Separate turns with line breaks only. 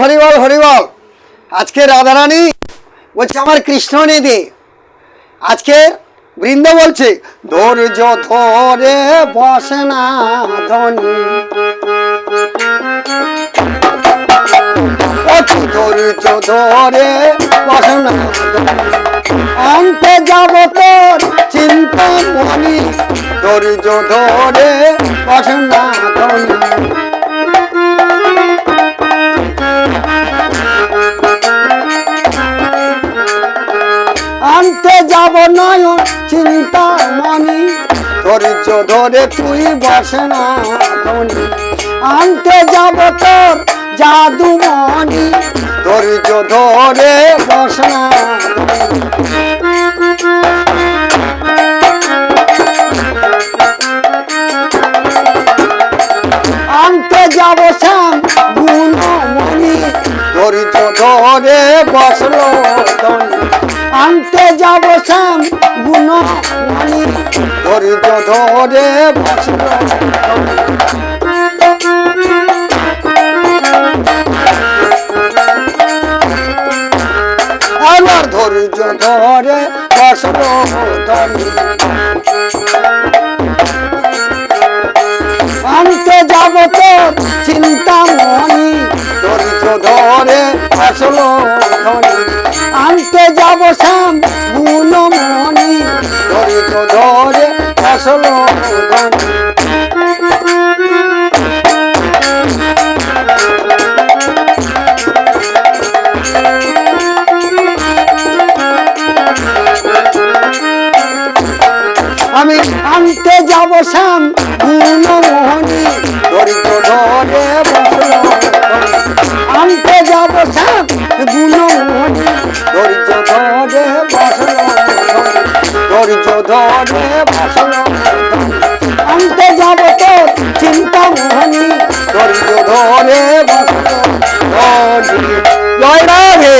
হরিবল হরিবল। আজকে রাধারানী বলছে, আমার কৃষ্ণ নে দে আজকে বৃন্দ বলছে, ধৈর্য ধরে বসে না ধনী। ধৈর্য ধরে বসে না অন্তে যাব তোর চিন্তা মনি। ধৈর্য ধরে আনতে যাব নয়ন, চিন্তা মনি। ধৈর্য ধরে তুই বসে না ধনি। আনতে যাব তোর জাদু মনি। ধৈর্য ধরে বসে না। আনতে যাব শ্যাম গুণমণি ধৈর্য ধরে বসল ধনী। আনতে যাব শ্যাম গুণমণি ধৈর্য ধরে বসল ধনী। আমার ধরে বসল ধনী আনতে যাব শ্যাম গুণমণি ধৈর্য ধরে আসলো ধনী আমি আনতে যাব শ্যাম গুণমোহনী ধৈর্য ধরে বসল আনতে ধৈর্য ধরে বাসনা ধৈর্য ধরে বাসনা আনতে যাব তো চিন্তা মোহনী। ধৈর্য ধরে বাসনা জয় রাধে।